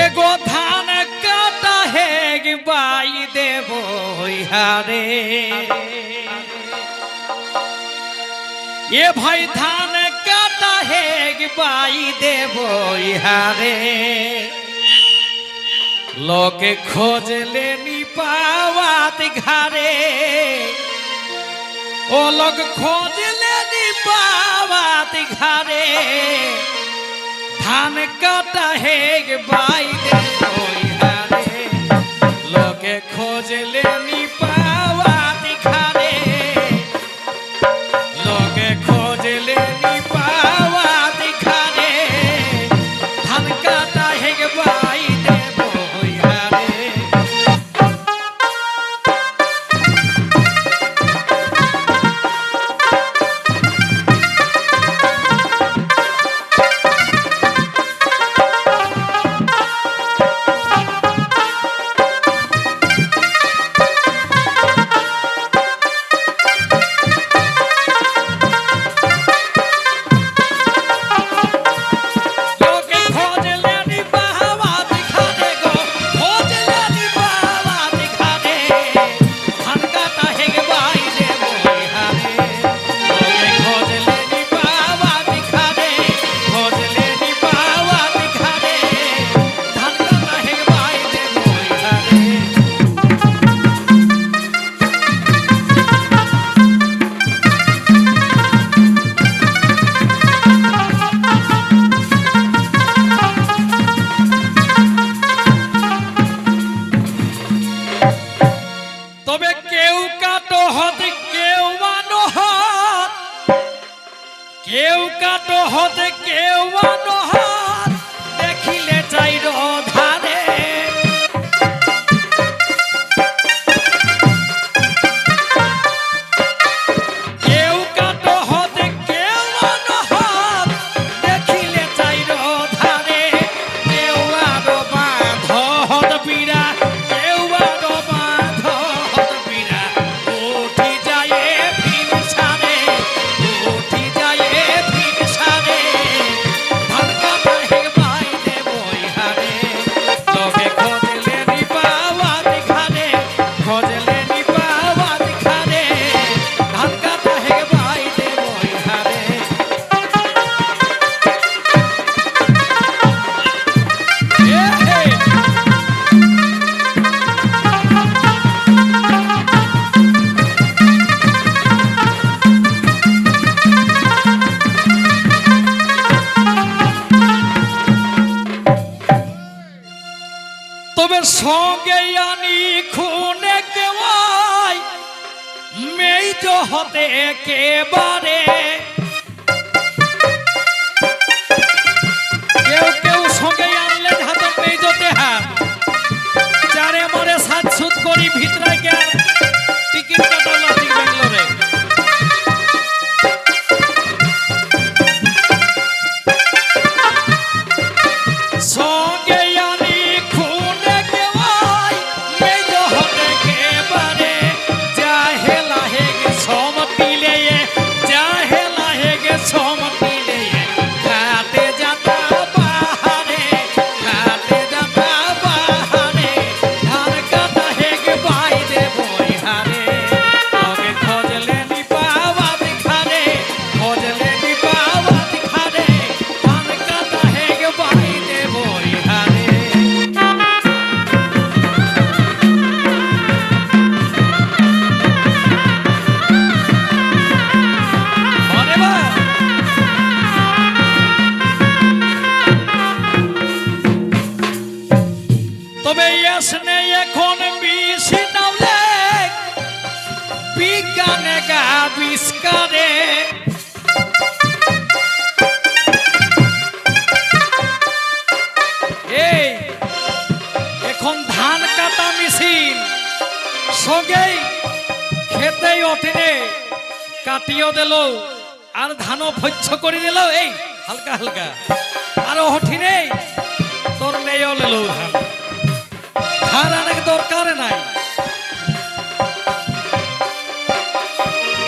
এগো ধান কাটা হেগ বাই দেব হারে এ ভাই ধান কাটা হেগ বাই দেব হারে লোকে খোঁজলে নি পাওয়াত ঘারে ও লোক খোঁজলে নি পাওয়াত ঘারে ধান কাটা হে বাইরে লোকে খোঁজলে কেউ কাটো হত কেউ মানো হাত কেউ কাটো হত কেউ মানো হাত তবে সঙ্গে আনি খুনে কেওয়াই মেইজ হতে একেবারে। কেউ কেউ সঙ্গে আনলে হাতে মেজতে হ্যাঁ চারে মরে সাত সুদ করি ভিতরে গা বিস্কারে এই, এখন ধান কাটা মেশিন। সঙ্গেই খেতেই ওঠেনে কাটিও দিল, আর ধানও ভৈচ্ছ করে দিল। এই, হালকা হালকা। আর ওঠি নেই তোর নেইও লেলো ধান। ধান অনেক দরকার নাই।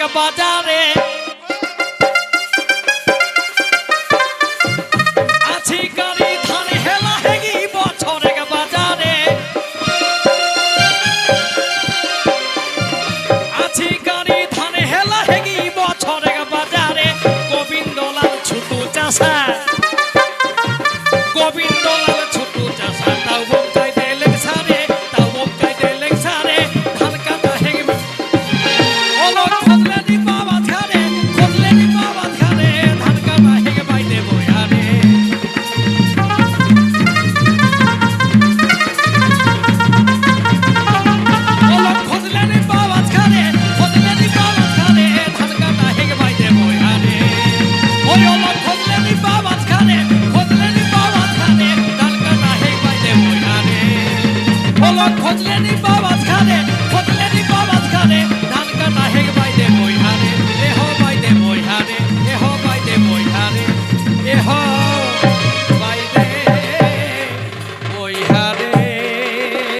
এক বাজারে। আছি গাড়ি ধান হেলা হেগি বছর এক বাজারে। আছি গাড়ি ধান হেলা হেগি বছর এক বাজারে। গোবিন্দলাল ছুটু চাষা